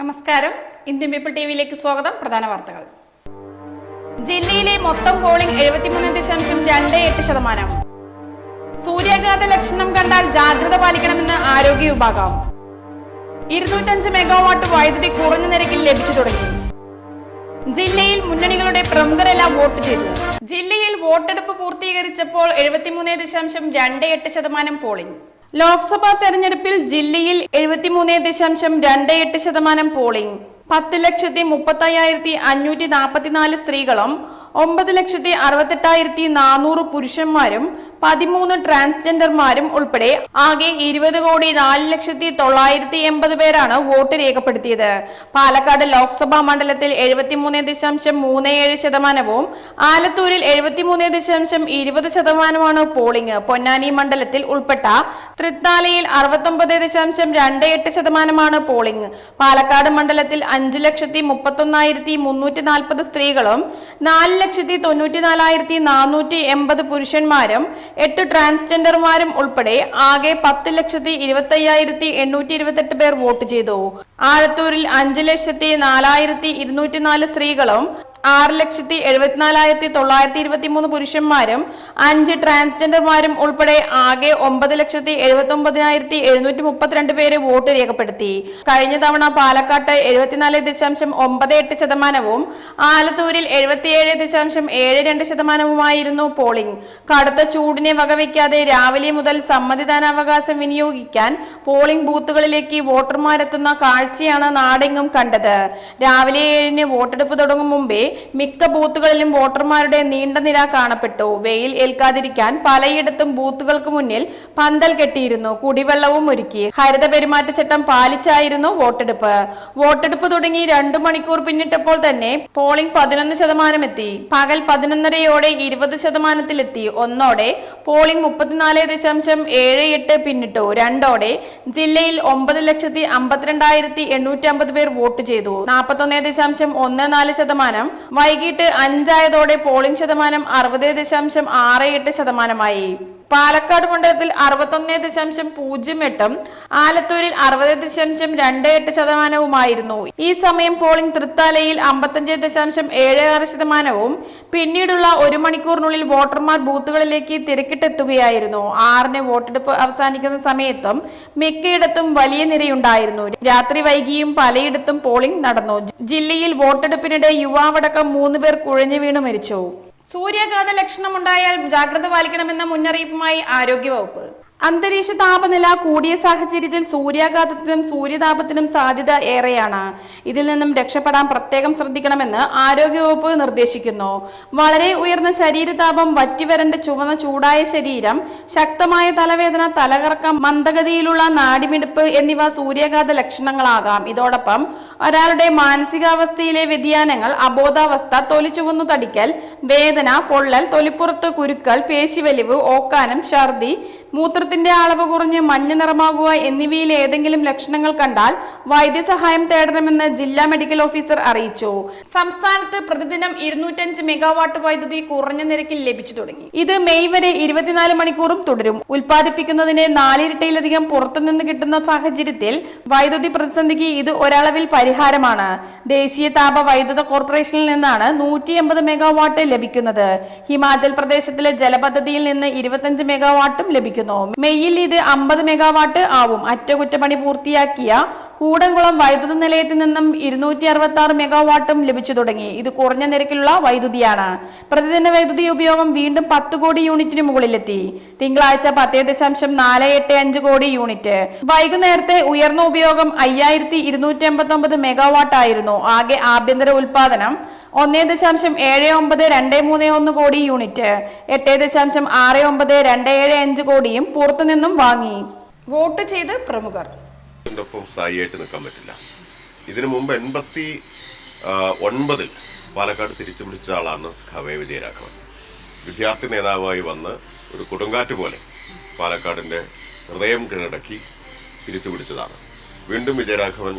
നമസ്കാരം. Indian people ടിവിയിലേക്ക് സ്വാഗതം. പ്രധാന വാർത്തകൾ. ജില്ലയിലെ മൊത്തം പോളിംഗ് എഴുപത്തിമൂന്ന് ദശാംശം രണ്ട് എട്ട് ശതമാനം. സൂര്യാഘാത ലക്ഷണം കണ്ടാൽ ജാഗ്രത പാലിക്കണമെന്ന് ആരോഗ്യ വിഭാഗം. ഇരുന്നൂറ്റഞ്ച് മെഗാവാട്ട് വൈദ്യുതി കുറഞ്ഞ നിരക്കിൽ ലഭിച്ചു തുടങ്ങി. ജില്ലയിൽ മുന്നണികളുടെ പ്രമുഖരെല്ലാം വോട്ട് ചെയ്തു. ജില്ലയിൽ വോട്ടെടുപ്പ് പൂർത്തീകരിച്ചപ്പോൾ എഴുപത്തിമൂന്ന് ദശാംശം രണ്ട് എട്ട് ശതമാനം പോളിംഗ്. ലോക്സഭാ തെരഞ്ഞെടുപ്പിൽ ജില്ലയിൽ എഴുപത്തിമൂന്ന് ദശാംശം രണ്ട് എട്ട് ശതമാനം പോളിംഗ്. പത്ത് ലക്ഷത്തി മുപ്പത്തയ്യായിരത്തി അഞ്ഞൂറ്റി നാൽപ്പത്തിനാല് സ്ത്രീകളും ഒമ്പത് ലക്ഷത്തി അറുപത്തെട്ടായിരത്തി നാനൂറ് പുരുഷന്മാരും പതിമൂന്ന് ട്രാൻസ്ജെൻഡർമാരും ഉൾപ്പെടെ ആകെ ഇരുപത് കോടി നാല് ലക്ഷത്തി തൊള്ളായിരത്തി എൺപത് പേരാണ് വോട്ട് രേഖപ്പെടുത്തിയത്. പാലക്കാട് ലോക്സഭാ മണ്ഡലത്തിൽ എഴുപത്തിമൂന്ന് ദശാംശം മൂന്ന് ഏഴ് ശതമാനവും ആലത്തൂരിൽ എഴുപത്തിമൂന്ന് ദശാംശം ഇരുപത് ശതമാനമാണ് പോളിംഗ്. പൊന്നാനി മണ്ഡലത്തിൽ ഉൾപ്പെട്ട തൃത്താലയിൽ അറുപത്തൊമ്പത് ദശാംശം രണ്ട് എട്ട് ശതമാനമാണ് പോളിംഗ്. പാലക്കാട് മണ്ഡലത്തിൽ അഞ്ച് ലക്ഷത്തി മുപ്പത്തൊന്നായിരത്തി മുന്നൂറ്റി നാൽപ്പത് സ്ത്രീകളും നാല് ലക്ഷത്തി തൊണ്ണൂറ്റി നാലായിരത്തി നാനൂറ്റി എൺപത് പുരുഷന്മാരും എട്ട് ട്രാൻസ്ജെൻഡർമാരും ഉൾപ്പെടെ ആകെ പത്ത് ലക്ഷത്തി ഇരുപത്തി അയ്യായിരത്തി എണ്ണൂറ്റി ഇരുപത്തെട്ട് പേർ വോട്ട് ചെയ്തു. ആലത്തൂരിൽ അഞ്ച് ലക്ഷത്തി നാലായിരത്തി ഇരുന്നൂറ്റി നാല് സ്ത്രീകളും ആറ് ലക്ഷത്തി എഴുപത്തിനാലായിരത്തി തൊള്ളായിരത്തി ഇരുപത്തി മൂന്ന് പുരുഷന്മാരും അഞ്ച് ട്രാൻസ്ജെൻഡർമാരും ഉൾപ്പെടെ ആകെ ഒമ്പത് ലക്ഷത്തി എഴുപത്തി ഒമ്പതിനായിരത്തി എഴുന്നൂറ്റി മുപ്പത്തിരണ്ട് പേര് വോട്ട് രേഖപ്പെടുത്തി. കഴിഞ്ഞ തവണ പാലക്കാട്ട് എഴുപത്തിനാല് ദശാംശം ഒമ്പത് എട്ട് ശതമാനവും ആലത്തൂരിൽ എഴുപത്തിയേഴ് ദശാംശം ഏഴ് രണ്ട് ശതമാനവുമായിരുന്നു പോളിംഗ്. കടുത്ത ചൂടിനെ വകവയ്ക്കാതെ രാവിലെ മുതൽ സമ്മതിദാനാവകാശം വിനിയോഗിക്കാൻ പോളിംഗ് ബൂത്തുകളിലേക്ക് വോട്ടർമാരെത്തുന്ന കാഴ്ചയാണ് നാടെങ്ങും കണ്ടത്. രാവിലെ ഏഴിന് വോട്ടെടുപ്പ് തുടങ്ങും മുമ്പേ മിക്ക ബൂത്തുകളിലും വോട്ടർമാരുടെ നീണ്ട നിര കാണപ്പെട്ടു. വെയിൽ ഏൽക്കാതിരിക്കാൻ പലയിടത്തും ബൂത്തുകൾക്ക് മുന്നിൽ പന്തൽ കെട്ടിയിരുന്നു. കുടിവെള്ളവും ഒരുക്കി. ഹരിത പെരുമാറ്റച്ചട്ടം പാലിച്ചായിരുന്നു വോട്ടെടുപ്പ്. വോട്ടെടുപ്പ് തുടങ്ങി രണ്ടു മണിക്കൂർ പിന്നിട്ടപ്പോൾ തന്നെ പോളിംഗ് പതിനൊന്ന് ശതമാനം എത്തി. പകൽ പതിനൊന്നരയോടെ ഇരുപത് ശതമാനത്തിലെത്തി. ഒന്നോടെ പോളിംഗ് മുപ്പത്തിനാല് ദശാംശം ഏഴ് എട്ട് പിന്നിട്ടു. രണ്ടോടെ ജില്ലയിൽ ഒമ്പത് ലക്ഷത്തി അമ്പത്തിരണ്ടായിരത്തി എണ്ണൂറ്റി അമ്പത് പേർ വോട്ട് ചെയ്തു. നാൽപ്പത്തൊന്ന് ദശാംശം ഒന്ന് നാല് ശതമാനം വൈകിട്ട് അഞ്ചായതോടെ പോളിംഗ് ശതമാനം അറുപത് ദശാംശം ആറ് എട്ട് ശതമാനമായി. പാലക്കാട് മണ്ഡലത്തിൽ അറുപത്തൊന്ന് ദശാംശം പൂജ്യം എട്ടും ആലത്തൂരിൽ അറുപത് ദശാംശം രണ്ട് എട്ട് ശതമാനവുമായിരുന്നു. ഈ സമയം പോളിംഗ് തൃത്താലയിൽ അമ്പത്തഞ്ച് ദശാംശം ഏഴ് ആറ് ശതമാനവും പിന്നീടുള്ള ഒരു മണിക്കൂറിനുള്ളിൽ വോട്ടർമാർ ബൂത്തുകളിലേക്ക് തിരക്കിട്ടെത്തുകയായിരുന്നു. ആറിന് വോട്ടെടുപ്പ് അവസാനിക്കുന്ന സമയത്തും മിക്കയിടത്തും വലിയ നിരയുണ്ടായിരുന്നു. രാത്രി വൈകിയും പലയിടത്തും പോളിംഗ് നടന്നു. ജില്ലയിൽ വോട്ടെടുപ്പിനിടെ യുവാവടക്കം മൂന്ന് പേർ കുഴഞ്ഞു വീണ് മരിച്ചു. സൂര്യാഘാത ലക്ഷണമുണ്ടായാൽ ജാഗ്രത പാലിക്കണമെന്ന മുന്നറിയിപ്പുമായി ആരോഗ്യവകുപ്പ്. അന്തരീക്ഷ താപനില കൂടിയ സാഹചര്യത്തിൽ സൂര്യാഘാതത്തിനും സൂര്യതാപത്തിനും സാധ്യത ഏറെയാണ്. ഇതിൽ നിന്നും രക്ഷപ്പെടാൻ പ്രത്യേകം ശ്രദ്ധിക്കണമെന്ന് ആരോഗ്യവകുപ്പ് നിർദ്ദേശിക്കുന്നു. വളരെ ഉയർന്ന ശരീരതാപം വറ്റിവരണ്ട് ചുവന്ന ചൂടായ ശരീരം ശക്തമായ തലവേദന തലകറക്കം മന്ദഗതിയിലുള്ള നാടിമിടിപ്പ് എന്നിവ സൂര്യാഘാത ലക്ഷണങ്ങളാകാം. ഇതോടൊപ്പം ഒരാളുടെ മാനസികാവസ്ഥയിലെ വ്യതിയാനങ്ങൾ അബോധാവസ്ഥ തൊലി ചുവന്നു തടിക്കൽ വേദന പൊള്ളൽ തൊലിപ്പുറത്ത് കുരുക്കൾ പേശിവലിവ് ഓക്കാനം ഛർദി മൂത്രത്തിന്റെ അളവ് കുറഞ്ഞ് മഞ്ഞ നിറമാകുക എന്നിവയിൽ ഏതെങ്കിലും ലക്ഷണങ്ങൾ കണ്ടാൽ വൈദ്യസഹായം തേടണമെന്ന് ജില്ലാ മെഡിക്കൽ ഓഫീസർ അറിയിച്ചു. സംസ്ഥാനത്ത് പ്രതിദിനം ഇരുന്നൂറ്റഞ്ച് മെഗാവാട്ട് വൈദ്യുതി കുറഞ്ഞ നിരക്കിൽ ലഭിച്ചു തുടങ്ങി. ഇത് മെയ് വരെ ഇരുപത്തിനാല് മണിക്കൂറും തുടരും. ഉൽപ്പാദിപ്പിക്കുന്നതിന് നാലിരട്ടിയിലധികം പുറത്തുനിന്ന് കിട്ടുന്ന സാഹചര്യത്തിൽ വൈദ്യുതി പ്രതിസന്ധിക്ക് ഇത് ഒരളവിൽ പരിഹാരമാണ്. ദേശീയ താപ വൈദ്യുത കോർപ്പറേഷനിൽ നിന്നാണ് നൂറ്റി എൺപത് മെഗാവാട്ട് ലഭിക്കുന്നത്. ഹിമാചൽ പ്രദേശത്തിലെ ജലപദ്ധതിയിൽ നിന്ന് ഇരുപത്തഞ്ച് മെഗാവാട്ടും ലഭിക്കുന്നു മെയ്യിൽ ഇത് അമ്പത് മെഗാവാട്ട് ആവും. അറ്റകുറ്റപ്പണി പൂർത്തിയാക്കിയ കൂടംകുളം വൈദ്യുത നിലയത്തിൽ നിന്നും ഇരുന്നൂറ്റി അറുപത്തി ആറ് മെഗാവാട്ടും ലഭിച്ചു തുടങ്ങി. ഇത് കുറഞ്ഞ നിരക്കിലുള്ള വൈദ്യുതിയാണ്. പ്രതിദിന വൈദ്യുതി ഉപയോഗം വീണ്ടും പത്ത് കോടി യൂണിറ്റിന് മുകളിലെത്തി. തിങ്കളാഴ്ച പത്തേ ദശാംശം നാല് എട്ട് അഞ്ച് കോടി യൂണിറ്റ്. വൈകുന്നേരത്തെ ഉയർന്ന ഉപയോഗം അയ്യായിരത്തി ഇരുന്നൂറ്റി എൺപത്തി ഒമ്പത് മെഗാവാട്ട് ആയിരുന്നു ആകെ ആഭ്യന്തര ഉൽപാദനം ഒന്നേ ദശാംശം ഏഴ് ഒമ്പത് രണ്ട് മൂന്ന് ഒന്ന് കോടി യൂണിറ്റ്. എട്ട് ദശാംശം ആറ് ഒമ്പത് രണ്ട് ഏഴ് അഞ്ച് കോടിയും പുറത്തുനിന്നും വാങ്ങി. വോട്ട് ചെയ്ത് പ്രമുഖർ. സ്ഥായിട്ട് നിൽക്കാൻ പറ്റില്ല. ഇതിനു മുമ്പ് എൺപത്തി ഒൻപതിൽ പാലക്കാട് തിരിച്ചു പിടിച്ച ആളാണ് ഖവേ വിജയരാഘവൻ. വിദ്യാർത്ഥി നേതാവായി വന്ന് ഒരു കൊടുങ്കാറ്റ് പോലെ പാലക്കാടിന്റെ ഹൃദയം കീഴടക്കി തിരിച്ചു പിടിച്ചതാണ് വീണ്ടും വിജയരാഘവൻ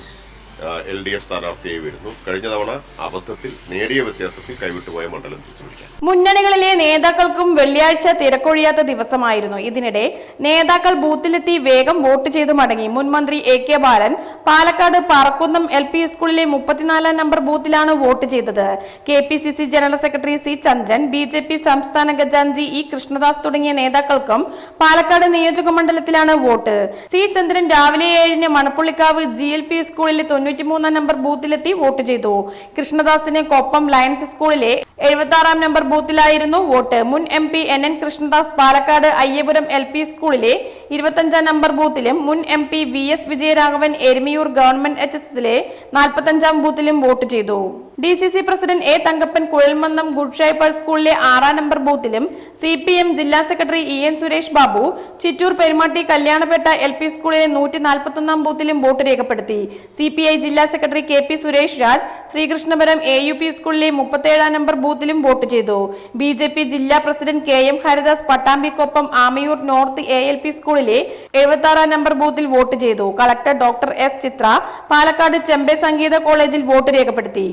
എൽ ഡി എഫ് സ്ഥാനാർത്ഥിയായി വരുന്നു. കഴിഞ്ഞ തവണ അബദ്ധത്തിൽ നേരിയ വ്യത്യാസത്തിൽ കൈവിട്ടുപോയ മണ്ഡലം തിരിച്ചുപിടിക്കാൻ മുന്നണികളിലെ നേതാക്കൾക്കും വെള്ളിയാഴ്ച തിരക്കൊഴിയാത്ത ദിവസമായിരുന്നു. ഇതിനിടെ നേതാക്കൾ ബൂത്തിലെത്തി വേഗം വോട്ട് ചെയ്തു മടങ്ങി. മുൻമന്ത്രി A K Balan Palakkad Parakkunnam L P സ്കൂളിലെ മുപ്പത്തിനാലാം നമ്പർ ബൂത്തിലാണ് വോട്ട് ചെയ്തത്. K P C C general secretary C Chandran B J P സംസ്ഥാന ഖജാൻജി ഇ കൃഷ്ണദാസ് തുടങ്ങിയ നേതാക്കൾക്കും പാലക്കാട് നിയോജക മണ്ഡലത്തിലാണ് വോട്ട്. സി ചന്ദ്രൻ രാവിലെ ഏഴിന് മണപ്പുള്ളിക്കാവ് ജി എൽ പി സ്കൂളിലെ തൊണ്ണൂറ്റിമൂന്നാം നമ്പർ ബൂത്തിലെത്തി വോട്ട് ചെയ്തു. കൃഷ്ണദാസിന് കൊപ്പം ലയൺസ് സ്കൂളിലെ എഴുപത്തി ആറാം നമ്പർ ബൂത്തിലായിരുന്നു വോട്ട്. മുൻ M P N N Krishnadas Palakkad Ayyapuram L P സ്കൂളിലെ ഇരുപത്തഞ്ചാം നമ്പർ ബൂത്തിലും മുൻ M P V S Vijayaraghavan Erumiyur government H S എസിലെ നാൽപ്പത്തഞ്ചാം ബൂത്തിലും വോട്ട് ചെയ്തു. D C C president A Thankappan Kuzhalmannam Good Shepherd സ്കൂളിലെ ആറാം നമ്പർ ബൂത്തിലും സി പി എം ജില്ലാ secretary E N Suresh Babu Chittur Perumatti Kalyanapetta L P സ്കൂളിലെ നൂറ്റി നാൽപ്പത്തൊന്നാം ബൂത്തിലും വോട്ട് രേഖപ്പെടുത്തി. സി പി ഐ ജില്ലാ secretary K P Suresh Raj Sreekrishnapuram A U P സ്കൂളിലെ മുപ്പത്തേഴാം നമ്പർ ബൂത്തിലും വോട്ട് ചെയ്തു. ബി ജെ പി ജില്ലാ president K M Haridas പട്ടാമ്പിക്കൊപ്പം Amayur north A L P സ്കൂളിലെ എഴുപത്തി ആറാം നമ്പർ ബൂത്തിൽ വോട്ട് ചെയ്തു. Collector doctor S Chithra Palakkad Chembai സംഗീത കോളേജിൽ വോട്ട് രേഖപ്പെടുത്തി.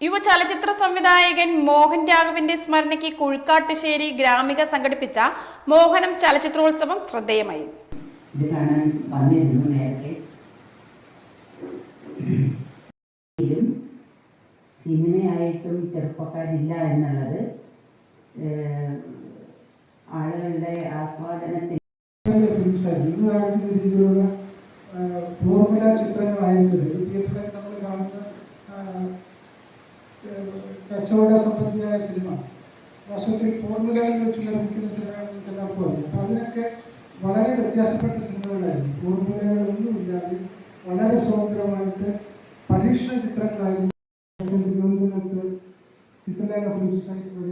യുവ ചലച്ചിത്ര സംവിധായകൻ മോഹൻ രാഘവന്റെ സ്മരണയ്ക്ക് കുഴിക്കാട്ടുശ്ശേരി ഗ്രാമിക സംഘടിപ്പിച്ച മോഹനം ചലച്ചിത്രോത്സവം ശ്രദ്ധേയമായി. ഇത് കാണാൻ വന്നിരുന്നു നേരത്തെ. സിനിമയായിട്ടും ചെറുപ്പക്കാരില്ല എന്നുള്ളത് ആളുകളുടെ ആസ്വാദനത്തിൽ രീതിയിലുള്ള ഫോർമുല തിയേറ്ററിലൊക്കെ നമ്മൾ കാണുന്ന കച്ചവട സംബന്ധിയായ സിനിമ. വർഷത്തിൽ ഫോർമുലയിൽ വെച്ച് നിർമ്മിക്കുന്ന സിനിമകൾ നമുക്ക് എല്ലാവർക്കും അറിയാം അപ്പോൾ അതിനൊക്കെ വളരെ വ്യത്യാസപ്പെട്ട സിനിമകളായിരുന്നു. ഫോർമുലകളൊന്നും ഇല്ലാതെ വളരെ സ്വതന്ത്രമായിട്ട് പരീക്ഷണ ചിത്രങ്ങളായിരുന്നു തിരുവനന്തപുരത്ത് ചിത്രലേഖ ഫിലിം സൊസൈറ്റി വഴി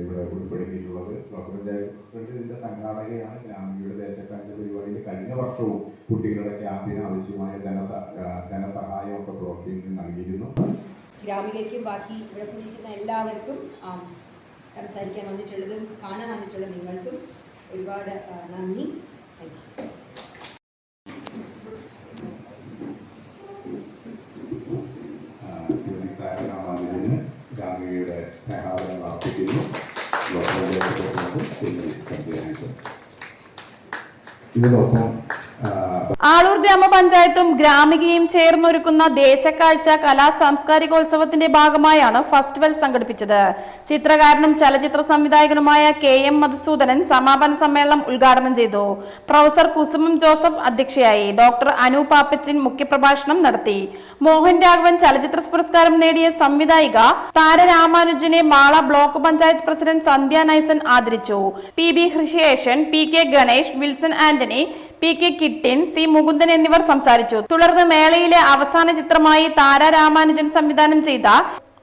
ഇവിടെ ഉൾപ്പെടുത്തിയിട്ടുള്ളത് ഡോക്ടർ പഞ്ചായത്ത് പ്രസിഡന്റ് ഇതിന്റെ സംഘാടകയാണ്. ഗ്രാമീണ ദേശക്കാഴ്ച പരിപാടിയിൽ കഴിഞ്ഞ വർഷവും കുട്ടികളുടെ ക്യാമ്പിന് ആവശ്യമായ ധനസ ആ, ധനസഹായം ഒക്കെ പ്രവർത്തിയിൽ നൽകിയിരുന്നു. ഗ്രാമികയ്ക്കും ബാക്കി ഇവിടെ കൂടിയിരിക്കുന്ന എല്ലാവർക്കും സംസാരിക്കാൻ വന്നിട്ടുള്ളതും കാണാൻ വന്നിട്ടുള്ള നിങ്ങൾക്കും ഒരുപാട് നന്ദി. താങ്ക് യു കാരണമാകുന്നതിന് ഗ്രാമീണയുടെ സ്നേഹാദരം അർപ്പിക്കുന്നു ഇതിനൊപ്പം ആളൂർ ഗ്രാമപഞ്ചായത്തും ഗ്രാമികയും ചേർന്നൊരുക്കുന്ന ദേശക്കാഴ്ച കലാ സാംസ്കാരികോത്സവത്തിന്റെ ഭാഗമായാണ് ഫെസ്റ്റിവൽ സംഘടിപ്പിച്ചത്. ചിത്രകാരനും ചലച്ചിത്ര സംവിധായകനുമായ കെ എം മധുസൂദനൻ സമാപന സമ്മേളനം ഉദ്ഘാടനം ചെയ്തു. പ്രൊഫസർ കുസുമം ജോസഫ് അധ്യക്ഷയായി. ഡോക്ടർ അനു മുഖ്യപ്രഭാഷണം നടത്തി. മോഹൻ രാഘവൻ ചലച്ചിത്ര പുരസ്കാരം നേടിയ സംവിധായിക താരരാമാനുജനെ മാള ബ്ലോക്ക് പഞ്ചായത്ത് പ്രസിഡന്റ് സന്ധ്യ നൈസൻ ആദരിച്ചു. P B ഹൃഷിയേഷൻ P K Ganesh Wilson Antony P K കിട്ടിൻ C Mukundan എന്നിവർ സംസാരിച്ചു. തുടർന്ന് മേളയിലെ അവസാന ചിത്രമായി താര രാമാനുജൻ സംവിധാനം ചെയ്ത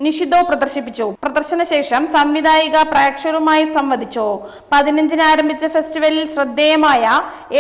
നിഷിതോ പ്രദർശിപ്പിച്ചു. പ്രദർശനശേഷം സംവിധായിക പ്രേക്ഷകരുമായി സംവദിച്ചു. പതിനഞ്ചിന് ആരംഭിച്ച ഫെസ്റ്റിവലിൽ ശ്രദ്ധേയമായ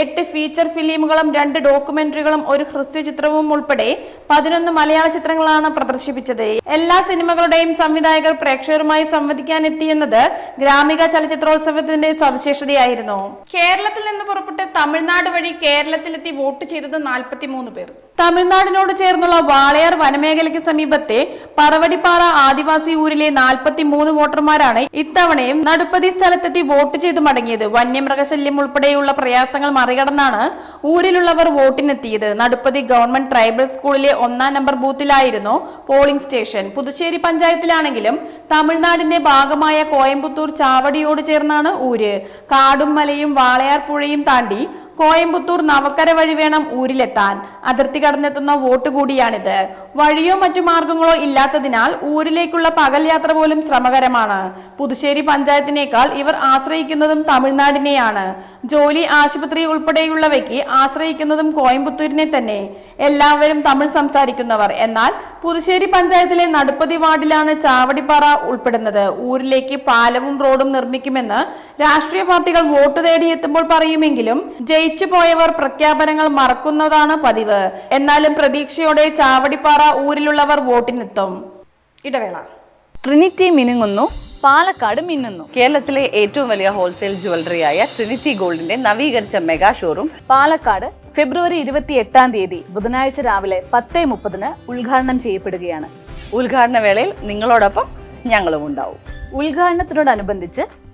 എട്ട് ഫീച്ചർ ഫിലിമുകളും രണ്ട് ഡോക്യുമെന്ററികളും ഒരു ഹ്രസ്വചിത്രവും ഉൾപ്പെടെ പതിനൊന്ന് മലയാള ചിത്രങ്ങളാണ് പ്രദർശിപ്പിച്ചത്. എല്ലാ സിനിമകളുടെയും സംവിധായകർ പ്രേക്ഷകരുമായി സംവദിക്കാൻ എത്തിയെന്നത് ഗ്രാമിക ചലച്ചിത്രോത്സവത്തിന്റെ സവിശേഷതയായിരുന്നു. കേരളത്തിൽ നിന്ന് പുറപ്പെട്ട് തമിഴ്നാട് വഴി കേരളത്തിലെത്തി വോട്ട് ചെയ്തത് നാൽപ്പത്തിമൂന്ന് പേർ. തമിഴ്നാടിനോട് ചേർന്നുള്ള വാളയാർ വനമേഖലയ്ക്ക് സമീപത്തെ പറവടിപ്പാറ ആദിവാസി ഊരിലെ നാൽപ്പത്തി മൂന്ന് വോട്ടർമാരാണ് ഇത്തവണയും നടുപ്പതി സ്ഥലത്തെത്തി വോട്ട് ചെയ്ത് മടങ്ങിയത്. വന്യമൃഗശല്യം ഉൾപ്പെടെയുള്ള പ്രയാസങ്ങൾ മറികടന്നാണ് ഊരിലുള്ളവർ വോട്ടിനെത്തിയത്. നടുപ്പതി ഗവൺമെന്റ് ട്രൈബൽ സ്കൂളിലെ ഒന്നാം നമ്പർ ബൂത്തിലായിരുന്നു പോളിംഗ് സ്റ്റേഷൻ. പുതുശ്ശേരി പഞ്ചായത്തിലാണെങ്കിലും തമിഴ്നാടിന്റെ ഭാഗമായ കോയമ്പത്തൂർ ചാവടിയോട് ചേർന്നാണ് ഊര്. കാടും മലയും വാളയാർ പുഴയും താണ്ടി കോയമ്പത്തൂർ നവക്കര വഴി വേണം ഊരിലെത്താൻ. അതിർത്തി കടന്നെത്തുന്ന വോട്ട് കൂടിയാണിത്. വഴിയോ മറ്റു മാർഗങ്ങളോ ഇല്ലാത്തതിനാൽ ഊരിലേക്കുള്ള പകൽ യാത്ര പോലും ശ്രമകരമാണ്. പുതുശ്ശേരി പഞ്ചായത്തിനേക്കാൾ ഇവർ ആശ്രയിക്കുന്നതും തമിഴ്നാടിനെയാണ്. ജോലി ആശുപത്രി ഉൾപ്പെടെയുള്ളവയ്ക്ക് ആശ്രയിക്കുന്നതും കോയമ്പത്തൂരിനെ തന്നെ. എല്ലാവരും തമിഴ് സംസാരിക്കുന്നവർ. എന്നാൽ പുതുശ്ശേരി പഞ്ചായത്തിലെ നടുപ്പതി വാർഡിലാണ് ചാവടിപ്പാറ ഉൾപ്പെടുന്നത്. ഊരിലേക്ക് പാലവും റോഡും നിർമ്മിക്കുമെന്ന് രാഷ്ട്രീയ പാർട്ടികൾ വോട്ട് തേടിയെത്തുമ്പോൾ പറയുമെങ്കിലും ജയിച്ചു പോയവർ പ്രഖ്യാപനങ്ങൾ മറക്കുന്നതാണ് പതിവ്. എന്നാലും പ്രതീക്ഷയോടെ ചാവടിപ്പാറ ഊരിലുള്ളവർ വോട്ടിനെത്തും. ഇടവേള. ട്രിനിറ്റി മിനുങ്ങുന്നു പാലക്കാട് മിന്നുന്നു. കേരളത്തിലെ ഏറ്റവും വലിയ ഹോൾസെയിൽ ജുവലറിയായ ട്രിനിറ്റി ഗോൾഡിന്റെ നവീകരിച്ച മെഗാ ഷോറൂം പാലക്കാട് ഫെബ്രുവരി ഇരുപത്തി എട്ടാം തീയതി ബുധനാഴ്ച രാവിലെ പത്തേ മുപ്പതിന് ഉദ്ഘാടനം ചെയ്യപ്പെടുകയാണ്. ഉദ്ഘാടന വേളയിൽ നിങ്ങളോടൊപ്പം ഞങ്ങളും ഉണ്ടാവും ഉദ്ഘാടനത്തിനോടനുബന്ധിച്ച്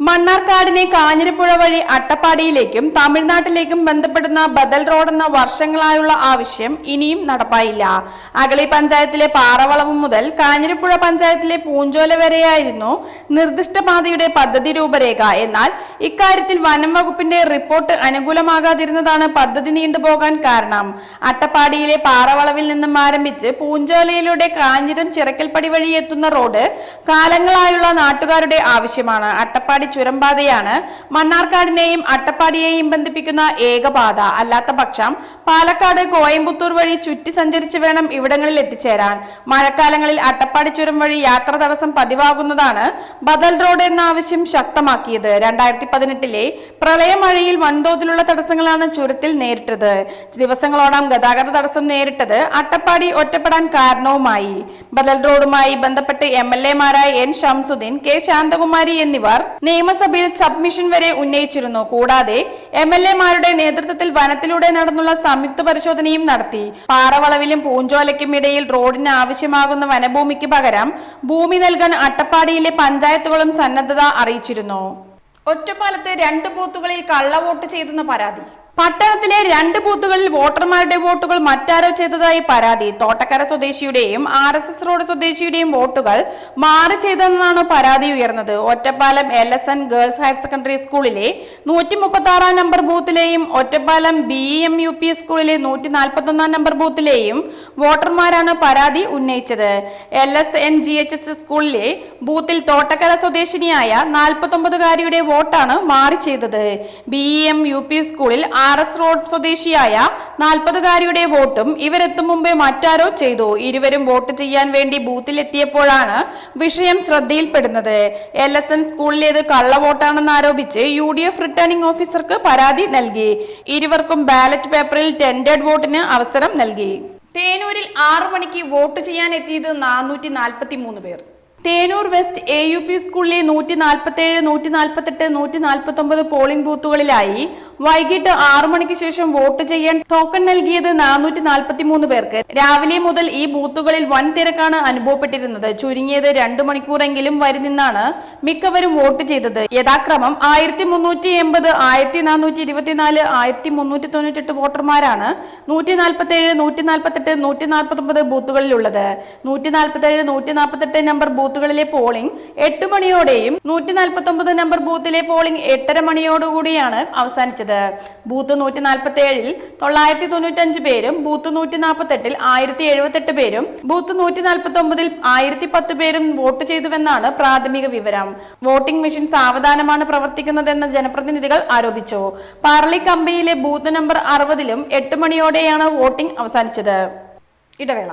മണ്ണാർക്കാടിനെ കാഞ്ഞിരപ്പുഴ വഴി അട്ടപ്പാടിയിലേക്കും തമിഴ്നാട്ടിലേക്കും ബന്ധപ്പെടുന്ന ബദൽ റോഡെന്ന വർഷങ്ങളായുള്ള ആവശ്യം ഇനിയും നടപ്പായില്ല. അഗളി പഞ്ചായത്തിലെ പാറവളവ് മുതൽ കാഞ്ഞിരപ്പുഴ പഞ്ചായത്തിലെ പൂഞ്ചോല വരെയായിരുന്നു നിർദ്ദിഷ്ട പാതയുടെ പദ്ധതി രൂപരേഖ. എന്നാൽ ഇക്കാര്യത്തിൽ വനം വകുപ്പിന്റെ റിപ്പോർട്ട് അനുകൂലമാകാതിരുന്നതാണ് പദ്ധതി നീണ്ടുപോകാൻ കാരണം. അട്ടപ്പാടിയിലെ പാറവളവിൽ നിന്നും ആരംഭിച്ച് പൂഞ്ചോലയിലൂടെ കാഞ്ഞിരം ചിറക്കൽപ്പടി വഴി എത്തുന്ന റോഡ് കാലങ്ങളായുള്ള നാട്ടുകാരുടെ ആവശ്യമാണ്. അട്ടപ്പാടി ചുരംപാതയാണ് മണ്ണാർക്കാടിനെയും അട്ടപ്പാടിയെയും ബന്ധിപ്പിക്കുന്ന ഏകപാത. അല്ലാത്ത പക്ഷം പാലക്കാട് കോയമ്പത്തൂർ വഴി ചുറ്റി സഞ്ചരിച്ച് വേണം ഇവിടങ്ങളിൽ എത്തിച്ചേരാൻ. മഴക്കാലങ്ങളിൽ അട്ടപ്പാടി ചുരം വഴി യാത്ര തടസ്സം പതിവാകുന്നതാണ് ബദൽ റോഡ് എന്ന ആവശ്യം ശക്തമാക്കിയത്. രണ്ടായിരത്തി പതിനെട്ടിലെ പ്രളയമഴയിൽ വൻതോതിലുള്ള തടസ്സങ്ങളാണ് ചുരത്തിൽ നേരിട്ടത്. ദിവസങ്ങളോളം ഗതാഗത തടസ്സം നേരിട്ടത് അട്ടപ്പാടി ഒറ്റപ്പെടാൻ കാരണവുമായി. ബദൽ റോഡുമായി ബന്ധപ്പെട്ട് M L N Shamsuddin K Santhakumari എന്നിവർ നിയമസഭയിൽ സബ്മിഷൻ വരെ ഉന്നയിച്ചിരുന്നു. കൂടാതെ എം എൽ എമാരുടെ നേതൃത്വത്തിൽ വനത്തിലൂടെ നടന്നുള്ള സംയുക്ത പരിശോധനയും നടത്തി. പാറവളവിലും പൂഞ്ചോലയ്ക്കും ഇടയിൽ റോഡിന് ആവശ്യമാകുന്ന വനഭൂമിക്ക് പകരം ഭൂമി നൽകാൻ അട്ടപ്പാടിയിലെ പഞ്ചായത്തുകളും സന്നദ്ധത അറിയിച്ചിരുന്നു. ഒറ്റപ്പാലത്ത് രണ്ട് ബൂത്തുകളിൽ കള്ളവോട്ട് ചെയ്തെന്ന പരാതി. പട്ടണത്തിലെ രണ്ട് ബൂത്തുകളിൽ വോട്ടർമാരുടെ വോട്ടുകൾ മറ്റാരോ ചെയ്തതായി പരാതി. തോട്ടക്കര സ്വദേശിയുടെയും ആർ എസ് എസ് റോഡ് സ്വദേശിയുടെയും വോട്ടുകൾ മാറി ചെയ്തെന്നാണ് പരാതി ഉയർന്നത്. Ottapalam L S N girls higher secondary സ്കൂളിലെ നൂറ്റി മുപ്പത്തി ആറാം number ബൂത്തിലെയും Ottapalam B M U P സ്കൂളിലെ നൂറ്റി നാൽപ്പത്തി ഒന്നാം നമ്പർ ബൂത്തിലെയും വോട്ടർമാരാണ് പരാതി ഉന്നയിച്ചത്. L S N G H S സ്കൂളിലെ ബൂത്തിൽ തോട്ടക്കര സ്വദേശിനിയായ നാൽപ്പത്തൊമ്പതുകാരിയുടെ വോട്ടാണ് മാറി ചെയ്തത്. ബി എം യു പി സ്കൂളിൽ ആർ എസ് റോഡ് സ്വദേശിയായ നാൽപ്പതുകാരിയുടെ വോട്ടും ഇവരെത്തും മുമ്പേ മറ്റാരോ ചെയ്തു. ഇരുവരും വോട്ട് ചെയ്യാൻ വേണ്ടി ബൂത്തിലെത്തിയപ്പോഴാണ് വിഷയം ശ്രദ്ധയിൽപ്പെടുന്നത്. എൽ എസ് എൻ സ്കൂളിലേത് കള്ളവോട്ടാണെന്ന് ആരോപിച്ച് യു ഡി എഫ് റിട്ടേണിംഗ് ഓഫീസർക്ക് പരാതി നൽകി. ഇരുവർക്കും ബാലറ്റ് പേപ്പറിൽ ടെൻഡേഡ് വോട്ടിന് അവസരം നൽകി. തേനൂരിൽ ആറു മണിക്ക് വോട്ട് ചെയ്യാൻ എത്തിയത് നാനൂറ്റി നാൽപ്പത്തി മൂന്ന് പേർ. Thenur west A U P സ്കൂളിലെ നൂറ്റി നാൽപ്പത്തി ഏഴ് നൂറ്റി നാൽപ്പത്തെട്ട് നൂറ്റി നാൽപ്പത്തി ഒമ്പത് പോളിംഗ് ബൂത്തുകളിലായി വൈകിട്ട് ആറു മണിക്ക് ശേഷം വോട്ട് ചെയ്യാൻ ടോക്കൺ നൽകിയത് നാനൂറ്റി നാൽപ്പത്തി മൂന്ന് പേർക്ക്. രാവിലെ മുതൽ ഈ ബൂത്തുകളിൽ വൻ തിരക്കാണ് അനുഭവപ്പെട്ടിരുന്നത്. ചുരുങ്ങിയത് രണ്ടു മണിക്കൂറെങ്കിലും വരി നിന്നാണ് മിക്കവരും വോട്ട് ചെയ്തത്. യഥാക്രമം ആയിരത്തി മുന്നൂറ്റി എൺപത് ആയിരത്തി നാനൂറ്റി ഇരുപത്തിനാല് ആയിരത്തി മുന്നൂറ്റി തൊണ്ണൂറ്റെട്ട് വോട്ടർമാരാണ് നൂറ്റി നാൽപ്പത്തി ഏഴ് നൂറ്റി നാൽപ്പത്തെട്ട് നൂറ്റി നാൽപ്പത്തി ഒമ്പത് ബൂത്തുകളിലുള്ളത്. നൂറ്റി നാൽപ്പത്തി ഏഴ് നൂറ്റി നാൽപ്പത്തെട്ട് നമ്പർ ബൂത്തുകളിലെ പോളിംഗ് എട്ട് മണിയോടെയും നൂറ്റി നാൽപ്പത്തി ഒമ്പത് നമ്പർ ബൂത്തിലെ പോളിംഗ് എട്ടര മണിയോടുകൂടിയാണ് അവസാനിച്ചത്. ബൂത്ത് നൂറ്റി നാൽപ്പത്തി ഏഴിൽ തൊള്ളായിരത്തി തൊണ്ണൂറ്റഞ്ച് പേരും ബൂത്ത് നൂറ്റി നാൽപ്പത്തെട്ടിൽ ആയിരത്തി എഴുപത്തെട്ട് പേരും ബൂത്ത് നൂറ്റി നാൽപ്പത്തി ഒമ്പതിൽ ആയിരത്തി പത്ത് പേരും വോട്ട് ചെയ്തുവെന്നാണ് പ്രാഥമിക വിവരം. വോട്ടിംഗ് മെഷീൻ സാവധാനമാണ് പ്രവർത്തിക്കുന്നതെന്ന് ജനപ്രതിനിധികൾ ആരോപിച്ചു. പാർലി കമ്പനിയിലെ ബൂത്ത് നമ്പർ അറുപതിലും എട്ട് മണിയോടെയാണ് വോട്ടിംഗ് അവസാനിച്ചത്. ഇടവേള.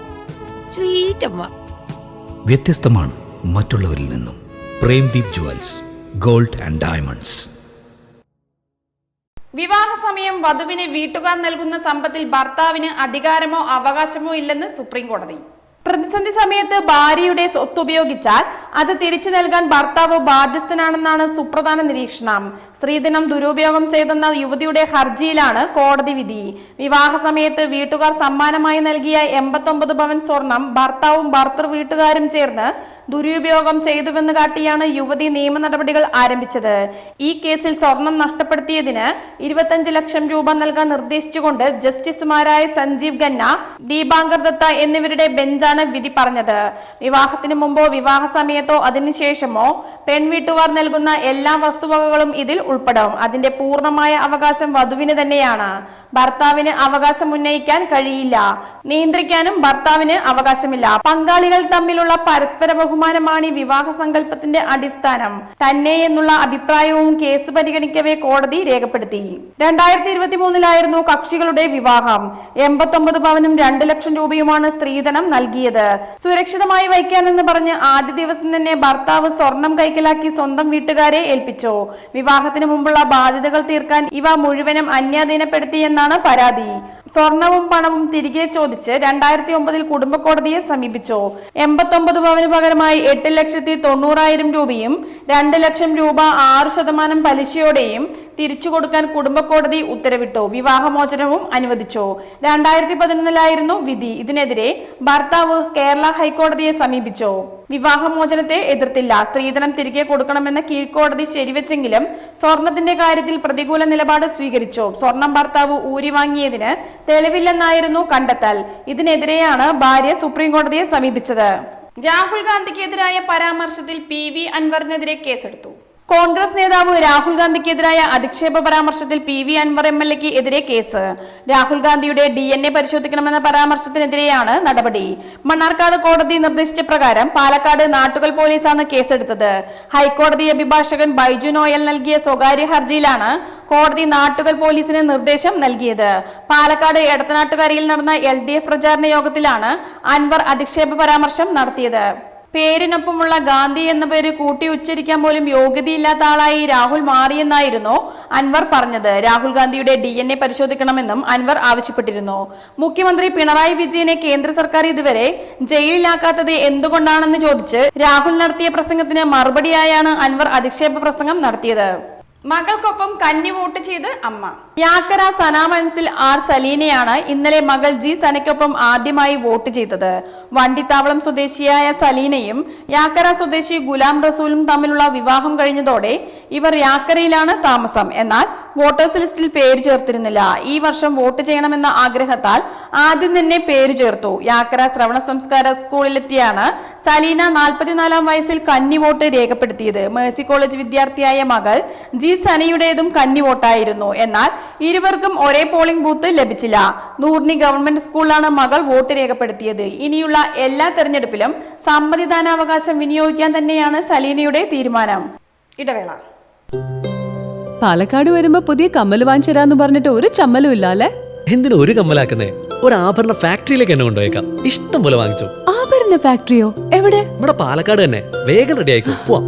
സ്വീറ്റ് അമ്മ വ്യത്യസ്തമാണ് മറ്റുള്ളവരിൽ നിന്നും. Premdeep jewels gold and diamonds. വിവാഹ സമയം വധുവിന് വീട്ടുകാർ നൽകുന്ന സമ്പത്തിൽ ഭർത്താവിന് അധികാരമോ അവകാശമോ ഇല്ലെന്ന് സുപ്രീം കോടതി. പ്രതിസന്ധി സമയത്ത് ഭാര്യയുടെ സ്വത്ത് ഉപയോഗിച്ചാൽ അത് തിരിച്ചു നൽകാൻ ഭർത്താവ് ബാധ്യസ്ഥനാണെന്നാണ് സുപ്രധാന നിരീക്ഷണം. സ്ത്രീധനം ദുരുപയോഗം ചെയ്തെന്ന യുവതിയുടെ ഹർജിയിലാണ് കോടതി വിധി. വിവാഹ സമയത്ത് വീട്ടുകാർ സമ്മാനമായി നൽകിയ എൺപത്തൊമ്പത് ഭവൻ സ്വർണം ഭർത്താവും ഭർത്തൃ വീട്ടുകാരും ചേർന്ന് ദുരുപയോഗം ചെയ്തുവെന്ന് കാട്ടിയാണ് യുവതി നിയമ നടപടികൾ ആരംഭിച്ചത്. ഈ കേസിൽ സ്വർണം നഷ്ടപ്പെടുത്തിയതിന് ഇരുപത്തഞ്ച് ലക്ഷം രൂപ നൽകാൻ നിർദ്ദേശിച്ചുകൊണ്ട് ജസ്റ്റിസുമാരായ സഞ്ജീവ് ഖന്ന ദീപാങ്കർ ദത്ത എന്നിവരുടെ ബെഞ്ചാണ് വിധി പറഞ്ഞത്. വിവാഹത്തിന് മുമ്പോ വിവാഹ സമയത്തോ അതിനുശേഷമോ പെൺവീട്ടുകാർ നൽകുന്ന എല്ലാ വസ്തുവകകളും ഇതിൽ ഉൾപ്പെടും. അതിന്റെ പൂർണമായ അവകാശം വധുവിന് തന്നെയാണ്. ഭർത്താവിന് അവകാശം ഉന്നയിക്കാൻ കഴിയില്ല. നിയന്ത്രിക്കാനും ഭർത്താവിന് അവകാശമില്ല. പങ്കാളികൾ തമ്മിലുള്ള പരസ്പര ബഹുമാനമാണ് ഈ വിവാഹ സങ്കല്പത്തിന്റെ അടിസ്ഥാനം. തന്നെ എന്നുള്ള അഭിപ്രായവും കേസ് പരിഗണിക്കവേ കോടതി രേഖപ്പെടുത്തി. രണ്ടായിരത്തി ഇരുപത്തി മൂന്നിലായിരുന്നു കക്ഷികളുടെ വിവാഹം. എൺപത്തൊമ്പത് പവനും രണ്ടു ലക്ഷം രൂപയുമാണ് സ്ത്രീധനം നൽകിയത്. സുരക്ഷിതമായി വയ്ക്കാനെന്ന് പറഞ്ഞ് ആദ്യ ദിവസം തന്നെ ഭർത്താവ് സ്വർണം കൈക്കലാക്കി സ്വന്തം വീട്ടുകാരെ ഏൽപ്പിച്ചു. വിവാഹത്തിന് മുമ്പുള്ള ബാധ്യതകൾ തീർക്കാൻ ഇവ മുഴുവനും അന്യാധീനപ്പെടുത്തിയെന്നാണ് പരാതി. സ്വർണവും പണവും തിരികെ ചോദിച്ച് രണ്ടായിരത്തി ഒമ്പതിൽ കുടുംബ കോടതിയെ സമീപിച്ചു. എൺപത്തൊമ്പത് പവന് പകരമായി എട്ട് ലക്ഷത്തി തൊണ്ണൂറായിരം രൂപയും രണ്ട് ലക്ഷം രൂപ ആറ് ശതമാനം പലിശയോടെയും തിരിച്ചു കൊടുക്കാൻ കുടുംബ കോടതി ഉത്തരവിട്ടു. വിവാഹമോചനവും അനുവദിച്ചു. രണ്ടായിരത്തി പതിനൊന്നിലായിരുന്നു വിധി. ഇതിനെതിരെ ഭർത്താവ് കേരള ഹൈക്കോടതിയെ സമീപിച്ചു. വിവാഹമോചനത്തെ എതിർത്തില്ല. സ്ത്രീധനം തിരികെ കൊടുക്കണമെന്ന് കീഴ്ക്കോടതി ശരിവെച്ചെങ്കിലും സ്വർണത്തിന്റെ കാര്യത്തിൽ പ്രതികൂല നിലപാട് സ്വീകരിച്ചു. സ്വർണം ഭർത്താവ് ഊരി വാങ്ങിയതിന് തെളിവില്ലെന്നായിരുന്നു കണ്ടെത്തൽ. ഇതിനെതിരെയാണ് ഭാര്യ സുപ്രീം കോടതിയെ സമീപിച്ചത്. രാഹുൽ ഗാന്ധിക്കെതിരായ പരാമർശത്തിൽ പി വി അൻവറിനെതിരെ കേസെടുത്തു. കോൺഗ്രസ് നേതാവ് രാഹുൽ ഗാന്ധിക്കെതിരായ അധിക്ഷേപ പരാമർശത്തിൽ P V Anvar M L എക്ക് എതിരെ കേസ്. രാഹുൽ ഗാന്ധിയുടെ ഡി എൻ എ പരിശോധിക്കണമെന്ന പരാമർശത്തിനെതിരെയാണ് നടപടി. മണ്ണാർക്കാട് കോടതി നിർദ്ദേശിച്ച പ്രകാരം പാലക്കാട് നാട്ടുകൽ പോലീസാണ് കേസെടുത്തത്. ഹൈക്കോടതി അഭിഭാഷകൻ ബൈജു നോയൽ നൽകിയ സ്വകാര്യ ഹർജിയിലാണ് കോടതി നാട്ടുകൽ പോലീസിന് നിർദ്ദേശം നൽകിയത്. പാലക്കാട് എടത്തനാട്ടുകരയിൽ നടന്ന എൽ ഡി എഫ് പ്രചാരണ യോഗത്തിലാണ് അൻവർ അധിക്ഷേപ പരാമർശം നടത്തിയത്. പേരിനൊപ്പമുള്ള ഗാന്ധി എന്ന പേര് കൂട്ടി ഉച്ചരിക്കാൻ പോലും യോഗ്യതയില്ലാത്ത ആളായി രാഹുൽ മാറിയെന്നായിരുന്നു അൻവർ പറഞ്ഞത്. രാഹുൽ ഗാന്ധിയുടെ ഡി എൻ എ പരിശോധിക്കണമെന്നും അൻവർ ആവശ്യപ്പെട്ടിരുന്നു. മുഖ്യമന്ത്രി പിണറായി വിജയനെ കേന്ദ്ര സർക്കാർ ഇതുവരെ ജയിലിലാക്കാത്തത് എന്തുകൊണ്ടാണെന്ന് ചോദിച്ച് രാഹുൽ നടത്തിയ പ്രസംഗത്തിന് മറുപടിയായാണ് അൻവർ അധിക്ഷേപ പ്രസംഗം നടത്തിയത്. മകൾക്കൊപ്പം കന്നി വോട്ട് ചെയ്ത് അമ്മ. യാക്കര സന മൻസിൽ ആർ സലീനയാണ് ഇന്നലെ മകൾ ജി സനയ്ക്കൊപ്പം ആദ്യമായി വോട്ട് ചെയ്തത്. വണ്ടിത്താവളം സ്വദേശിയായ സലീനയും യാക്കര സ്വദേശി ഗുലാം റസൂലും തമ്മിലുള്ള വിവാഹം കഴിഞ്ഞതോടെ ഇവർ യാക്കരയിലാണ് താമസം. എന്നാൽ വോട്ടേഴ്സ് ലിസ്റ്റിൽ പേര് ചേർത്തിരുന്നില്ല. ഈ വർഷം വോട്ട് ചെയ്യണമെന്ന ആഗ്രഹത്താൽ ആദ്യം തന്നെ പേര് ചേർത്തു. യാക്കര ശ്രവണ സംസ്കാര സ്കൂളിലെത്തിയാണ് സലീന നാൽപ്പത്തിനാലാം വയസ്സിൽ കന്നി വോട്ട് രേഖപ്പെടുത്തിയത്. മേഴ്സി കോളേജ് വിദ്യാർത്ഥിയായ മകൾ ജി സനയുടേതും കന്നി വോട്ടായിരുന്നു. എന്നാൽ ഇരുവർക്കും ഒരേ പോളിംഗ് ബൂത്ത് ലഭിച്ചില്ല. നൂർണി ഗവൺമെന്റ് സ്കൂളിലാണ് മകൾ വോട്ട് രേഖപ്പെടുത്തിയത്. ഇനിയുള്ള എല്ലാ തെരഞ്ഞെടുപ്പിലും സമ്മതിദാനാവകാശം വിനിയോഗിക്കാൻ തന്നെയാണ് സലീനയുടെ തീരുമാനം. ഇടവേള. പാലക്കാട് വരുമ്പോ പുതിയ കമ്മൽ വാങ്ങിച്ചരാന്ന് പറഞ്ഞിട്ട് ഒരു ചമ്മലും ഇല്ല അല്ലേ എന്തിനു ഒരു കമ്മലാക്കുന്നേ? ഒരു ആഭരണ ഫാക്ടറിയിലേക്ക് എന്നെ കൊണ്ടുപോയേക്കാം. ഇഷ്ടം പോലെ വാങ്ങിച്ചു. ആഭരണ ഫാക്ടറിയോ എവിടെ? ഇവിടെ പാലക്കാട് തന്നെ. വേഗം റെഡി ആയിക്കോ. പോവാം.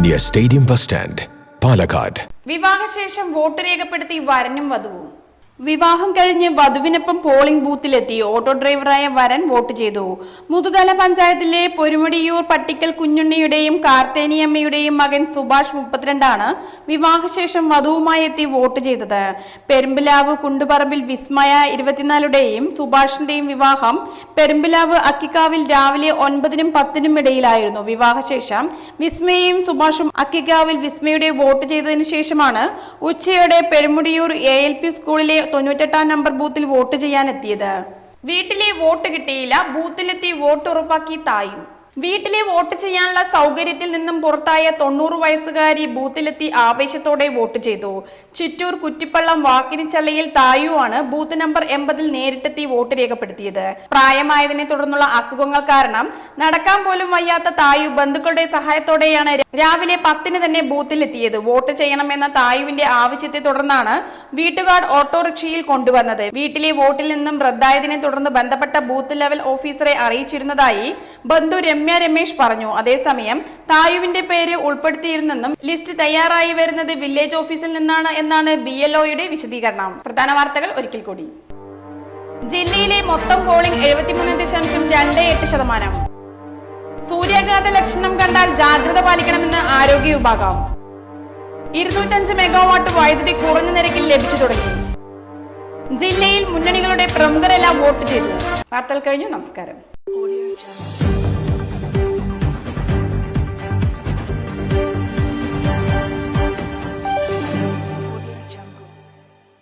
near stadium bus stand Palakkad വിവാഹശേഷം വോട്ട് രേഖപ്പെടുത്തി വരനും വധുവും. വിവാഹം കഴിഞ്ഞ് വധുവിനൊപ്പം പോളിംഗ് ബൂത്തിലെത്തി ഓട്ടോ ഡ്രൈവറായ വരൻ വോട്ട് ചെയ്തു. മുതുതല പഞ്ചായത്തിലെ പൊരുമുടിയൂർ പട്ടിക്കൽ കുഞ്ഞുണ്ണിയുടെയും കാർത്തേനിയമ്മയുടെയും മകൻ സുഭാഷ് മുപ്പത്തിരണ്ടാണ് വിവാഹശേഷം വധുവുമായി എത്തി വോട്ട് ചെയ്തത്. പെരുമ്പിലാവ് കുണ്ടുപറമ്പിൽ വിസ്മയ ഇരുപത്തിനാലുടെയും സുഭാഷിന്റെയും വിവാഹം പെരുമ്പിലാവ് അക്കിക്കാവിൽ രാവിലെ ഒൻപതിനും പത്തിനും ഇടയിലായിരുന്നു വിവാഹശേഷം. വിസ്മയയും സുഭാഷും അക്കിക്കാവിൽ വിസ്മയുടെ വോട്ട് ചെയ്തതിനു ശേഷമാണ് ഉച്ചയോടെ പെരുമുടിയൂർ എ എൽ പി സ്കൂളിലെ തൊണ്ണൂറ്റെട്ടാം നമ്പർ ബൂത്തിൽ വോട്ട് ചെയ്യാൻ എത്തിയത് വീട്ടിലെ വോട്ട് കിട്ടിയില്ല ബൂത്തിലെത്തി വോട്ട് ഉറപ്പാക്കി തായും. വീട്ടിലെ വോട്ട് ചെയ്യാനുള്ള സൗകര്യത്തിൽ നിന്നും പുറത്തായ തൊണ്ണൂറ് വയസ്സുകാരി ബൂത്തിലെത്തി ആവേശത്തോടെ വോട്ട് ചെയ്തു. ചിറ്റൂർ കുറ്റിപ്പള്ളം വാക്കിനിച്ചള്ളയിൽ തായുവാണ് ബൂത്ത് നമ്പർ എൺപതിൽ നേരിട്ടെത്തി വോട്ട് രേഖപ്പെടുത്തിയത്. പ്രായമായതിനെ തുടർന്നുള്ള അസുഖങ്ങൾ കാരണം നടക്കാൻ പോലും വയ്യാത്ത തായു ബന്ധുക്കളുടെ സഹായത്തോടെയാണ് രാവിലെ പത്തിന് തന്നെ ബൂത്തിലെത്തിയത്. വോട്ട് ചെയ്യണമെന്ന തായുവിന്റെ ആവശ്യത്തെ തുടർന്നാണ് വീട്ടുകാർ ഓട്ടോറിക്ഷയിൽ കൊണ്ടുവന്നത്. വീട്ടിലെ വോട്ടിൽ നിന്നും റദ്ദായതിനെ തുടർന്ന് ബന്ധപ്പെട്ട ബൂത്ത് ലെവൽ ഓഫീസറെ അറിയിച്ചിരുന്നതായി ബന്ധു രമ്യ രമേശ് പറഞ്ഞു. അതേസമയം തായുവിന്റെ പേര് ഉൾപ്പെടുത്തിയിരുന്നെന്നും ലിസ്റ്റ് തയ്യാറായി വരുന്നത് വില്ലേജ് ഓഫീസിൽ നിന്നാണ് എന്നാണ് ബി എൽ ഒയുടെ വിശദീകരണം. പ്രധാന വാർത്തകൾ ഒരിക്കൽ കൂടി. ജില്ലയിലെ മൊത്തം പോളിംഗ് എഴുപത്തിമൂന്ന് ദശാംശം രണ്ട് എട്ട് ശതമാനം. സൂര്യാഘാത ലക്ഷണം കണ്ടാൽ ജാഗ്രത പാലിക്കണമെന്ന് ആരോഗ്യ വിഭാഗം. ഇരുന്നൂറ്റഞ്ച് മെഗാവാട്ട് വൈദ്യുതി കുറഞ്ഞ നിരക്കിൽ ലഭിച്ചു തുടങ്ങി. ജില്ലയിൽ മുന്നണികളുടെ പ്രമുഖരെല്ലാം വോട്ട് ചെയ്തു. വാർത്തകൾ കഴിഞ്ഞു. നമസ്കാരം.